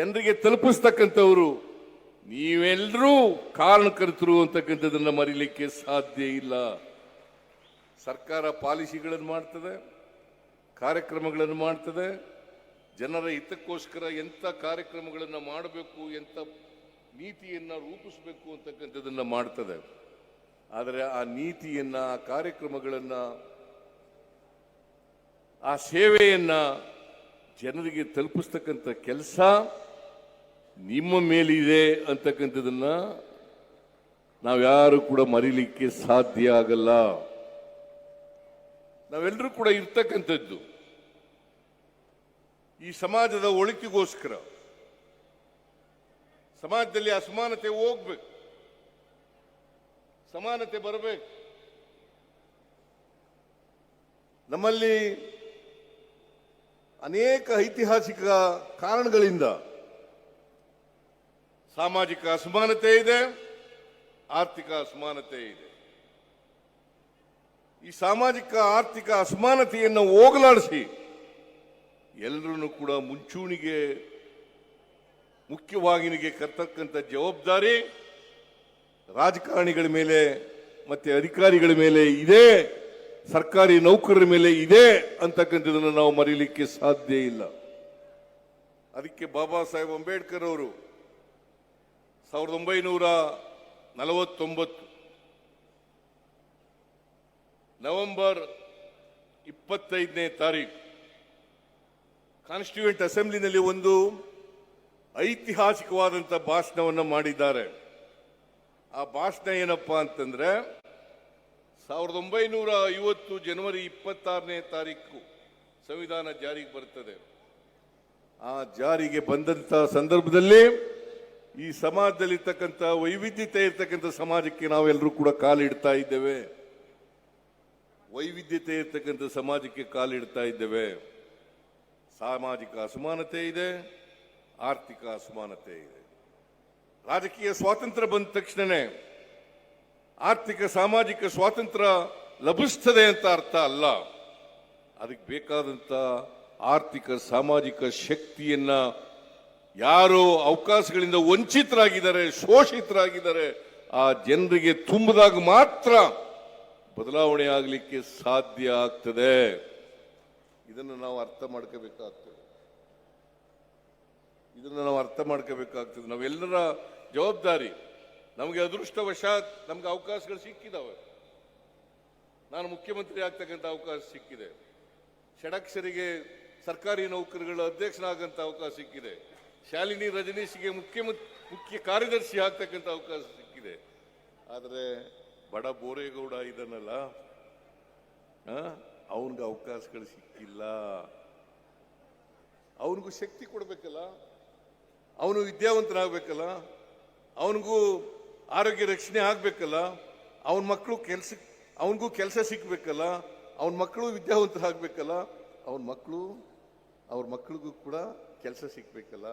ಜನರಿಗೆ ತಲುಪಿಸ್ತಕ್ಕಂಥವರು ನೀವೆಲ್ಲರೂ ಕಾರಣಕರ್ತರು ಅಂತಕ್ಕಂಥದ್ದನ್ನು ಮರಿಲಿಕ್ಕೆ ಸಾಧ್ಯ ಇಲ್ಲ. ಸರ್ಕಾರ ಪಾಲಿಸಿಗಳನ್ನು ಮಾಡ್ತದೆ, ಕಾರ್ಯಕ್ರಮಗಳನ್ನು ಮಾಡ್ತದೆ, ಜನರ ಹಿತಕ್ಕೋಸ್ಕರ ಎಂಥ ಕಾರ್ಯಕ್ರಮಗಳನ್ನು ಮಾಡಬೇಕು, ಎಂಥ ನೀತಿಯನ್ನು ರೂಪಿಸಬೇಕು ಅಂತಕ್ಕಂಥದ್ದನ್ನು ಮಾಡ್ತದೆ. ಆದರೆ ಆ ನೀತಿಯನ್ನ, ಆ ಕಾರ್ಯಕ್ರಮಗಳನ್ನು, ಆ ಸೇವೆಯನ್ನು ಜನರಿಗೆ ತಲುಪಿಸ್ತಕ್ಕಂಥ ಕೆಲಸ ನಿಮ್ಮ ಮೇಲಿದೆ ಅಂತಕ್ಕಂಥದ್ದನ್ನ ನಾವ್ಯಾರು ಕೂಡ ಮರಿಲಿಕ್ಕೆ ಸಾಧ್ಯ ಆಗಲ್ಲ. ನಾವೆಲ್ಲರೂ ಕೂಡ ಇರ್ತಕ್ಕಂಥದ್ದು. ಈ ಸಮಾಜದ ಒಳಿತಿಗೋಸ್ಕರ. ಸಮಾಜದಲ್ಲಿ ಅಸಮಾನತೆ ಹೋಗ್ಬೇಕು. ಸಮಾನತೆ ಬರಬೇಕು. ನಮ್ಮಲ್ಲಿ ಅನೇಕ ಐತಿಹಾಸಿಕ ಕಾರಣಗಳಿಂದ ಸಾಮಾಜಿಕ ಅಸಮಾನತೆ ಇದೆ, ಆರ್ಥಿಕ ಅಸಮಾನತೆ ಇದೆ. ಈ ಸಾಮಾಜಿಕ, ಆರ್ಥಿಕ ಅಸಮಾನತೆಯನ್ನು ಹೋಗಲಾಡಿಸಿ ಎಲ್ಲರನ್ನು ಕೂಡ ಮುಂಚೂಣಿಗೆ, ಮುಖ್ಯವಾಹಿನಿಗೆ ಕರ್ತಕ್ಕಂಥ ಜವಾಬ್ದಾರಿ ರಾಜಕಾರಣಿಗಳ ಮೇಲೆ ಮತ್ತೆ ಅಧಿಕಾರಿಗಳ ಮೇಲೆ ಇದೆ, ಸರ್ಕಾರಿ ನೌಕರರ ಮೇಲೆ ಇದೆ ಅಂತಕ್ಕಂಥದ್ದನ್ನು ನಾವು ಮರೀಲಿಕ್ಕೆ ಸಾಧ್ಯ ಇಲ್ಲ. ಅದಕ್ಕೆ ಬಾಬಾ ಸಾಹೇಬ್ ಅಂಬೇಡ್ಕರ್ ಅವರು ಸಾವಿರದ ಒಂಬೈನೂರ ನಲವತ್ತೊಂಬತ್ತು. ನವೆಂಬರ್ ಇಪ್ಪತ್ತೈದನೇ ತಾರೀಕು ಕಾನ್ಸ್ಟಿಟ್ಯೂಯೆಂಟ್ ಅಸೆಂಬ್ಲಿನಲ್ಲಿ ಒಂದು ಐತಿಹಾಸಿಕವಾದಂಥ ಭಾಷಣವನ್ನು ಮಾಡಿದ್ದಾರೆ. ಆ ಭಾಷಣ ಏನಪ್ಪ ಅಂತಂದ್ರೆ, ಸಾವಿರದ ಒಂಬೈನೂರ ಐವತ್ತು ಜನವರಿ ಇಪ್ಪತ್ತಾರನೇ ತಾರೀಕು ಸಂವಿಧಾನ ಜಾರಿಗೆ ಬರ್ತದೆ. ಆ ಜಾರಿಗೆ ಬಂದಂಥ ಸಂದರ್ಭದಲ್ಲಿ ಈ ಸಮಾಜದಲ್ಲಿರ್ತಕ್ಕಂಥ ವೈವಿಧ್ಯತೆ ಇರ್ತಕ್ಕಂಥ ಸಮಾಜಕ್ಕೆ ನಾವೆಲ್ಲರೂ ಕೂಡ ಕಾಲಿಡ್ತಾ ಇದ್ದೇವೆ. ವೈವಿಧ್ಯತೆ ಇರ್ತಕ್ಕಂಥ ಸಮಾಜಕ್ಕೆ ಕಾಲಿಡ್ತಾ ಇದ್ದೇವೆ. ಸಾಮಾಜಿಕ ಅಸಮಾನತೆ ಇದೆ, ಆರ್ಥಿಕ ಅಸಮಾನತೆ ಇದೆ. ರಾಜಕೀಯ ಸ್ವಾತಂತ್ರ್ಯ ಬಂದ ತಕ್ಷಣನೇ ಆರ್ಥಿಕ, ಸಾಮಾಜಿಕ ಸ್ವಾತಂತ್ರ್ಯ ಲಭಿಸ್ತದೆ ಅಂತ ಅರ್ಥ ಅಲ್ಲ. ಅದಕ್ಕೆ ಬೇಕಾದಂಥ ಆರ್ಥಿಕ, ಸಾಮಾಜಿಕ ಶಕ್ತಿಯನ್ನ ಯಾರು ಅವಕಾಶಗಳಿಂದ ವಂಚಿತರಾಗಿದ್ದಾರೆ, ಶೋಷಿತರಾಗಿದ್ದಾರೆ, ಆ ಜನರಿಗೆ ತುಂಬಿದಾಗ ಮಾತ್ರ ಬದಲಾವಣೆ ಆಗಲಿಕ್ಕೆ ಸಾಧ್ಯ ಆಗ್ತದೆ. ಇದನ್ನು ನಾವು ಅರ್ಥ ಮಾಡ್ಕೋಬೇಕಾಗ್ತದೆ. ಇದನ್ನು ನಾವು ಅರ್ಥ ಮಾಡ್ಕೋಬೇಕಾಗ್ತದೆ. ನಾವೆಲ್ಲರ ಜವಾಬ್ದಾರಿ, ನಮಗೆ ಅದೃಷ್ಟವಶಾತ್ ನಮ್ಗೆ ಅವಕಾಶಗಳು ಸಿಕ್ಕಿದಾವೆ. ನಾನು ಮುಖ್ಯಮಂತ್ರಿ ಆಗ್ತಕ್ಕಂಥ ಅವಕಾಶ ಸಿಕ್ಕಿದೆ. ಷಡಕ್ಷರಿಗೆ ಸರ್ಕಾರಿ ನೌಕರಿಗಳ ಅಧ್ಯಕ್ಷನಾಗಂಥ ಅವಕಾಶ ಸಿಕ್ಕಿದೆ. ಶಾಲಿನಿ ರಜನೀಶ್ಗೆ ಮುಖ್ಯ ಮುಖ್ಯ ಕಾರ್ಯದರ್ಶಿ ಆಗ್ತಕ್ಕಂಥ ಅವಕಾಶ ಸಿಕ್ಕಿದೆ. ಆದರೆ ಬಡ ಬೋರೇಗೌಡ ಇದನ್ನಲ್ಲ ಅವನಿಗೆ ಅವಕಾಶಗಳು ಸಿಕ್ಕಿಲ್ಲ. ಅವನಿಗೂ ಶಕ್ತಿ ಕೊಡಬೇಕಲ್ಲ, ಅವನು ವಿದ್ಯಾವಂತನಾಗಬೇಕಲ್ಲ, ಅವನಿಗೂ ಆರೋಗ್ಯ ರಕ್ಷಣೆ ಆಗಬೇಕಲ್ಲ, ಅವನ ಮಕ್ಕಳು ಕೆಲಸ, ಅವನಿಗೂ ಕೆಲಸ ಸಿಗಬೇಕಲ್ಲ ಅವನ ಮಕ್ಕಳು ವಿದ್ಯಾವಂತರಾಗಬೇಕಲ್ಲ, ಅವನ ಮಕ್ಕಳು ಅವ್ರ ಮಕ್ಕಳಿಗೂ ಕೂಡ ಕೆಲಸ ಸಿಗಬೇಕಲ್ಲ,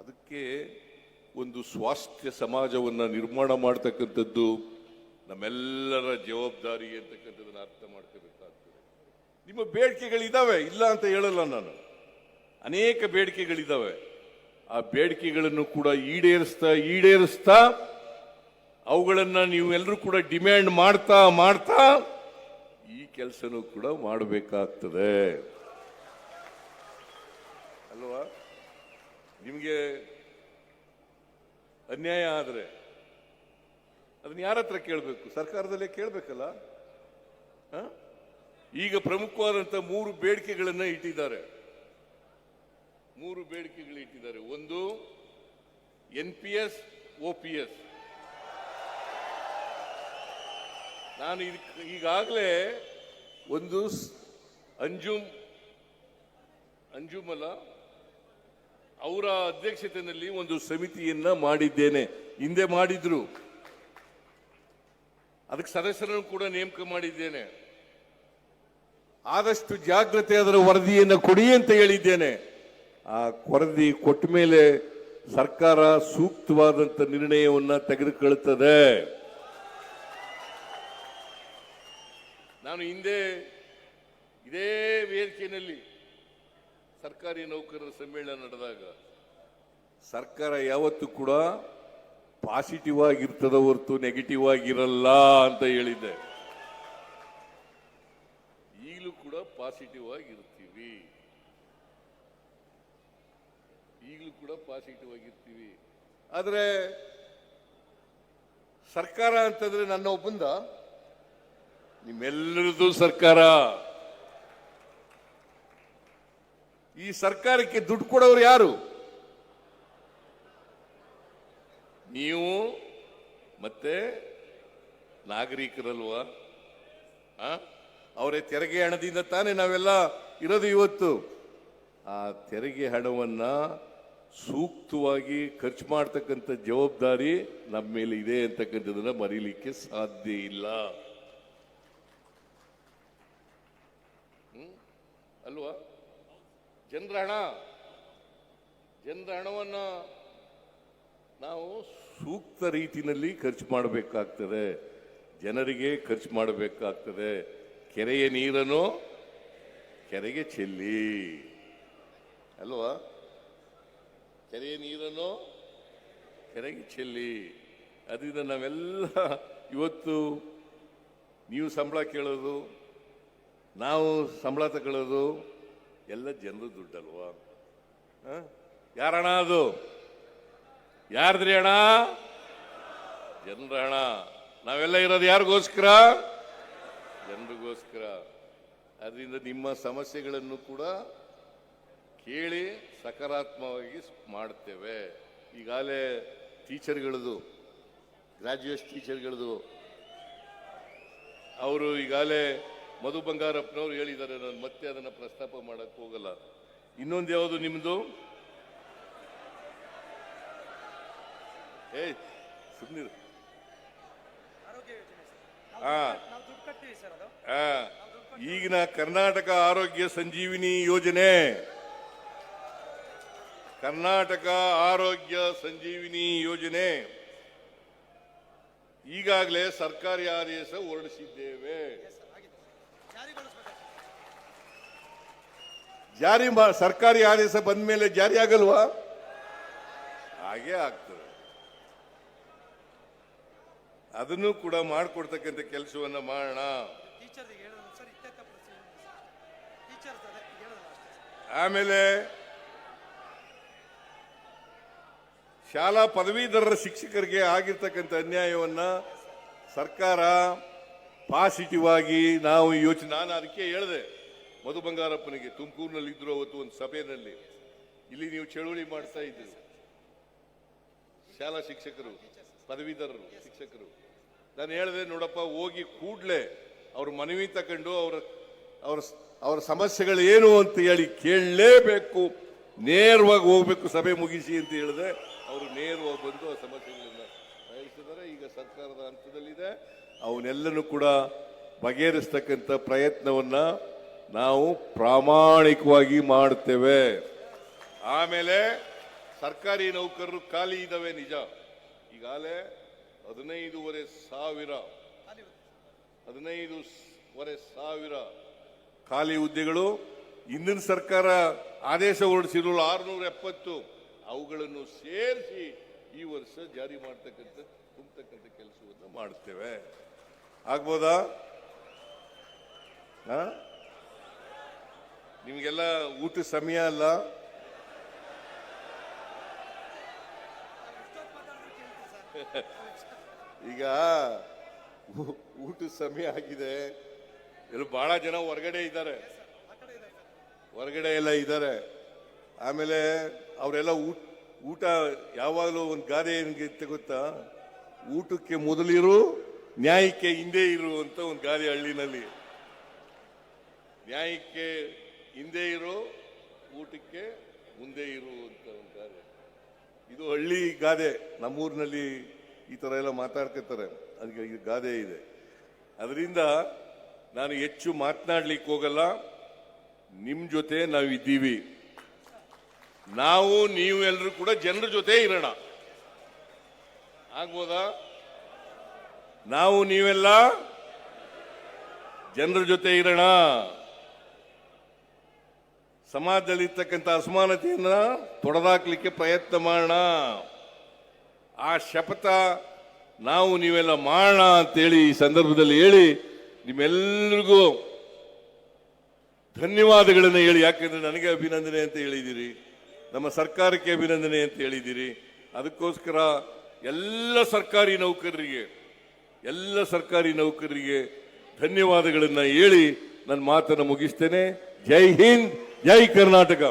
ಅದಕ್ಕೆ ಒಂದು ಸ್ವಾಸ್ಥ್ಯ ಸಮಾಜವನ್ನ ನಿರ್ಮಾಣ ಮಾಡ್ತಕ್ಕಂಥದ್ದು ನಮ್ಮೆಲ್ಲರ ಜವಾಬ್ದಾರಿ ಅಂತಕ್ಕಂಥದ್ದನ್ನು ಅರ್ಥ ಮಾಡ್ಕೋಬೇಕಾಗ್ತದೆ. ನಿಮ್ಮ ಬೇಡಿಕೆಗಳಿದ್ದಾವೆ ಇಲ್ಲ ಅಂತ ಹೇಳಲ್ಲ ನಾನು. ಅನೇಕ ಬೇಡಿಕೆಗಳಿದ್ದಾವೆ ಆ ಬೇಡಿಕೆಗಳನ್ನು ಕೂಡ ಈಡೇರಿಸ್ತಾ ಈಡೇರಿಸ್ತಾ, ಅವುಗಳನ್ನು ನೀವು ಎಲ್ಲರೂ ಕೂಡ ಡಿಮ್ಯಾಂಡ್ ಮಾಡ್ತಾ ಮಾಡ್ತಾ ಈ ಕೆಲಸನೂ ಕೂಡ ಮಾಡಬೇಕಾಗ್ತದೆ ಅಲ್ವಾ ನಿಮಗೆ ಅನ್ಯಾಯ ಆದರೆ ಅದನ್ನ ಯಾರ ಹತ್ರ ಕೇಳಬೇಕು? ಸರ್ಕಾರದಲ್ಲೇ ಕೇಳಬೇಕಲ್ಲ? ಈಗ ಪ್ರಮುಖವಾದಂಥ ಮೂರು ಬೇಡಿಕೆಗಳನ್ನು ಇಟ್ಟಿದ್ದಾರೆ. ಮೂರು ಬೇಡಿಕೆಗಳು ಇಟ್ಟಿದ್ದಾರೆ. ಒಂದು, N P S, O P S. ನಾನು ಈಗಾಗಲೇ ಒಂದು ಅಂಜುಮ್ ಅಂಜುಮಲ ಅವರ ಅಧ್ಯಕ್ಷತೆಯಲ್ಲಿ ಒಂದು ಸಮಿತಿಯನ್ನ ಮಾಡಿದ್ದೇನೆ. ಹಿಂದೆ ಮಾಡಿದ್ರು. ಅದಕ್ಕೆ ಸದಸ್ಯರನ್ನು ಕೂಡ ನೇಮಕ ಮಾಡಿದ್ದೇನೆ. ಆದಷ್ಟು ಜಾಗ್ರತೆ ಅದರ ವರದಿಯನ್ನು ಕೊಡಿ ಅಂತ ಹೇಳಿದ್ದೇನೆ. ಆ ವರದಿ ಕೊಟ್ಟ ಮೇಲೆ ಸರ್ಕಾರ ಸೂಕ್ತವಾದಂತ ನಿರ್ಣಯವನ್ನ ತೆಗೆದುಕೊಳ್ಳುತ್ತದೆ ನಾನು ಹಿಂದೆ ಇದೇ ವೇದಿಕೆಯಲ್ಲಿ ಸರ್ಕಾರಿ ನೌಕರರ ಸಮ್ಮೇಳನ ನಡೆದಾಗ ಸರ್ಕಾರ ಯಾವತ್ತೂ ಕೂಡ ಪಾಸಿಟಿವ್ ಆಗಿರ್ತದ ಹೊರತು ನೆಗೆಟಿವ್ ಆಗಿರಲ್ಲ ಅಂತ ಹೇಳಿದ್ದೆ. ಈಗಲೂ ಕೂಡ ಪಾಸಿಟಿವ್ ಆಗಿರ್ತೀವಿ. ಈಗಲೂ ಕೂಡ ಪಾಸಿಟಿವ್ ಆಗಿರ್ತೀವಿ. ಆದರೆ ಸರ್ಕಾರ ಅಂತಂದ್ರೆ ನನ್ನ ಒಬ್ಬಂದ ನಿಮ್ಮೆಲ್ಲರದು ಸರ್ಕಾರ. ಈ ಸರ್ಕಾರಕ್ಕೆ ದುಡ್ಡು ಕೊಡೋರು ಯಾರು? ನೀವು ಮತ್ತೆ ನಾಗರಿಕರಲ್ವ? ಅವರೇ ತೆರಿಗೆ ಹಣದಿಂದ ತಾನೇ ನಾವೆಲ್ಲ ಇರೋದು ಇವತ್ತು. ಆ ತೆರಿಗೆ ಹಣವನ್ನ ಸೂಕ್ತವಾಗಿ ಖರ್ಚು ಮಾಡ್ತಕ್ಕಂಥ ಜವಾಬ್ದಾರಿ ನಮ್ಮ ಮೇಲೆ ಇದೆ ಅಂತಕ್ಕಂಥದನ್ನ ಮರೀಲಿಕ್ಕೆ ಸಾಧ್ಯ ಇಲ್ಲ? ಅಲ್ವಾ? ಜನರ ಹಣ. ಜನರ ಹಣವನ್ನು ನಾವು ಸೂಕ್ತ ರೀತಿಯಲ್ಲಿ ಖರ್ಚು ಮಾಡಬೇಕಾಗ್ತದೆ. ಜನರಿಗೆ ಖರ್ಚು ಮಾಡಬೇಕಾಗ್ತದೆ. ಕೆರೆಯ ನೀರನ್ನು ಕೆರೆಗೆ ಚೆಲ್ಲಿ. ಅಲ್ವಾ? ಕೆರೆಯ ನೀರನ್ನು ಕೆರೆಗೆ ಚೆಲ್ಲಿ. ಅದರಿಂದ ನಾವೆಲ್ಲ ಇವತ್ತು ನೀವು ಸಂಬಳ ಕೇಳೋದು, ನಾವು ಸಂಬಳ ತಗೊಳ್ಳೋದು ಎಲ್ಲ ಜನರ ದುಡ್ಡಲ್ವಾ? ಯಾರಣ ಅದು? ಯಾರ್ದ್ರಿ ಹಣ ಜನರ ಹಣ ನಾವೆಲ್ಲ ಇರೋದು ಯಾರಿಗೋಸ್ಕರ? ಜನರಿಗೋಸ್ಕರ. ಅದರಿಂದ ನಿಮ್ಮ ಸಮಸ್ಯೆಗಳನ್ನು ಕೂಡ ಕೇಳಿ ಸಕಾರಾತ್ಮಕವಾಗಿ ಮಾಡ್ತೇವೆ. ಈಗಾಗಲೇ ಟೀಚರ್ಗಳದು ಗ್ರಾಜ್ಯುಯೇಟ್ ಟೀಚರ್ಗಳದು, ಅವರು ಈಗಾಗಲೇ ಮಧು ಬಂಗಾರಪ್ಪನವರು ಹೇಳಿದ್ದಾರೆ ನಾನು ಮತ್ತೆ ಅದನ್ನು ಪ್ರಸ್ತಾಪ ಮಾಡಕ್ಕೆ ಹೋಗಲ್ಲ. ಇನ್ನೊಂದು ಯಾವುದು ನಿಮ್ಮದು ಏ ಆ, ಈಗಿನ ಕರ್ನಾಟಕ ಆರೋಗ್ಯ ಸಂಜೀವಿನಿ ಯೋಜನೆ. ಕರ್ನಾಟಕ ಆರೋಗ್ಯ ಸಂಜೀವಿನಿ ಯೋಜನೆ. ಈಗಾಗಲೇ ಸರ್ಕಾರಿ ಆದೇಶ ಹೊರಡಿಸಿದ್ದೇವೆ ಎಸ್ ಸರ್ ಆಗಿದೆ ಜಾರಿಗೊಳಿಸ್ಬೇಕು ಜಾರಿ ಮಾ ಸರ್ಕಾರಿ ಆದೇಶ ಬಂದ ಮೇಲೆ ಜಾರಿ ಆಗಲ್ವಾ? ಹಾಗೆ ಆಗ್ತದೆ. ಅದನ್ನು ಕೂಡ ಮಾಡಿಕೊಡ್ತಕ್ಕಂಥ ಕೆಲಸವನ್ನ ಮಾಡೋಣ. ಆಮೇಲೆ ಶಾಲಾ ಪದವೀಧರರ ಶಿಕ್ಷಕರಿಗೆ ಆಗಿರ್ತಕ್ಕಂಥ ಅನ್ಯಾಯವನ್ನ ಸರ್ಕಾರ ಪಾಸಿಟಿವ್ ಆಗಿ ನಾವು ಯೋಚನೆ ನಾನು ಅದಕ್ಕೆ ಹೇಳಿದೆ, ಮಧು ಬಂಗಾರಪ್ಪನಿಗೆ ತುಮಕೂರಿನಲ್ಲಿ ಇದ್ರು ಅವತ್ತು ಒಂದು ಸಭೆಯಲ್ಲಿ. ಇಲ್ಲಿ ನೀವು ಚಳುವಳಿ ಮಾಡ್ತಾ ಇದ್ದೀರಿ. ಶಾಲಾ ಶಿಕ್ಷಕರು, ಪದವೀಧರರು, ಶಿಕ್ಷಕರು. ನಾನು ಹೇಳಿದೆ, ನೋಡಪ್ಪ, ಹೋಗಿ ಕೂಡಲೇ ಅವ್ರ ಮನವಿ ತಗೊಂಡು ಅವರ ಅವರ ಅವರ ಸಮಸ್ಯೆಗಳು ಏನು ಅಂತ ಹೇಳಿ ಕೇಳಲೇಬೇಕು. ನೇರವಾಗಿ ಹೋಗ್ಬೇಕು, ಸಭೆ ಮುಗಿಸಿ ಅಂತ ಹೇಳಿದೆ. ಅವರು ನೇರವಾಗಿ ಬಂದು ಆ ಸಮಸ್ಯೆಗಳನ್ನ ಬಯಸಿದ್ದಾರೆ. ಈಗ ಸರ್ಕಾರದ ಹಂತದಲ್ಲಿದೆ. ಅವನ್ನೆಲ್ಲನೂ ಕೂಡ ಬಗೆಹರಿಸ್ತಕ್ಕಂಥ ಪ್ರಯತ್ನವನ್ನು ನಾವು ಪ್ರಾಮಾಣಿಕವಾಗಿ ಮಾಡ್ತೇವೆ ಆಮೇಲೆ ಸರ್ಕಾರಿ ನೌಕರರು ಖಾಲಿ ಇದ್ದಾವೆ ನಿಜ. ಈಗಾಗಲೇ ಹದಿನೈದೂವರೆ ಸಾವಿರ ಹದಿನೈದುವರೆ ಸಾವಿರ ಖಾಲಿ ಹುದ್ದೆಗಳು ಹಿಂದಿನ ಸರ್ಕಾರ ಆದೇಶ ಹೊರಡಿಸಿರಲು ಆರುನೂರ ಎಪ್ಪತ್ತು. ಅವುಗಳನ್ನು ಸೇರಿಸಿ ಈ ವರ್ಷ ಜಾರಿ ಮಾಡ್ತಕ್ಕಂಥ, ತುಂಬತಕ್ಕಂಥ ಕೆಲಸವನ್ನು ಮಾಡ್ತೇವೆ ಆಗ್ಬೋದಾ? ನಿಮಗೆಲ್ಲ ಊಟ ಸಮಯ ಅಲ್ಲ? ಈಗ ಊಟ ಸಮಯ ಆಗಿದೆ. ಎಲ್ಲ ಬಹಳ ಜನ ಹೊರಗಡೆ ಇದ್ದಾರೆ. ಹೊರಗಡೆ ಎಲ್ಲ ಇದ್ದಾರೆ. ಆಮೇಲೆ ಅವರೆಲ್ಲ ಊಟ ಊಟ ಯಾವಾಗಲೂ ಒಂದು ಗಾದೆ ಏನಿಗೆ ಗೊತ್ತಾ? ಊಟಕ್ಕೆ ಮೊದಲಿರು ನ್ಯಾಯಕ್ಕೆ ಹಿಂದೆ ಇರುವಂತ ಒಂದು ಗಾದೆ ಹಳ್ಳಿನಲ್ಲಿ. ನ್ಯಾಯಕ್ಕೆ ಹಿಂದೆ ಇರೋ, ಊಟಕ್ಕೆ ಮುಂದೆ ಇರುವಂತ ಒಂದು ಗಾದೆ. ಇದು ಹಳ್ಳಿ ಗಾದೆ. ನಮ್ಮೂರಿನಲ್ಲಿ ಈ ತರ ಎಲ್ಲ ಮಾತಾಡ್ತಿರ್ತಾರೆ. ಅದಕ್ಕೆ ಈ ಗಾದೆ ಇದೆ. ಅದರಿಂದ ನಾನು ಹೆಚ್ಚು ಮಾತನಾಡ್ಲಿಕ್ಕೆ ಹೋಗಲ್ಲ. ನಿಮ್ಮ ಜೊತೆ ನಾವು ಇದ್ದೀವಿ. ನಾವು, ನೀವು ಎಲ್ಲರೂ ಕೂಡ ಜನರ ಜೊತೆ ಇರೋಣ. ಆಗ್ಬೋದಾ? ನಾವು ನೀವೆಲ್ಲ ಜನರ ಜೊತೆ ಇರೋಣ. ಸಮಾಜದಲ್ಲಿರ್ತಕ್ಕಂಥ ಅಸಮಾನತೆಯನ್ನ ತೊಡೆದಾಕ್ಲಿಕ್ಕೆ ಪ್ರಯತ್ನ ಮಾಡೋಣ. ಆ ಶಪಥ ನಾವು ನೀವೆಲ್ಲ ಮಾಡೋಣ ಅಂತೇಳಿ ಈ ಸಂದರ್ಭದಲ್ಲಿ ಹೇಳಿ ನಿಮ್ಮೆಲ್ಲರಿಗೂ ಧನ್ಯವಾದಗಳನ್ನು ಹೇಳಿ. ಯಾಕಂದ್ರೆ ನನಗೆ ಅಭಿನಂದನೆ ಅಂತ ಹೇಳಿದ್ದೀರಿ. ನಮ್ಮ ಸರ್ಕಾರಕ್ಕೆ ಅಭಿನಂದನೆ ಅಂತ ಹೇಳಿದ್ದೀರಿ. ಅದಕ್ಕೋಸ್ಕರ ಎಲ್ಲ ಸರ್ಕಾರಿ ನೌಕರರಿಗೆ ಎಲ್ಲ ಸರ್ಕಾರಿ ನೌಕರರಿಗೆ ಧನ್ಯವಾದಗಳನ್ನು ಹೇಳಿ ನನ್ನ ಮಾತನ್ನು ಮುಗಿಸ್ತೇನೆ. ಜೈ ಹಿಂದ್ ಜೈ ಕರ್ನಾಟಕ.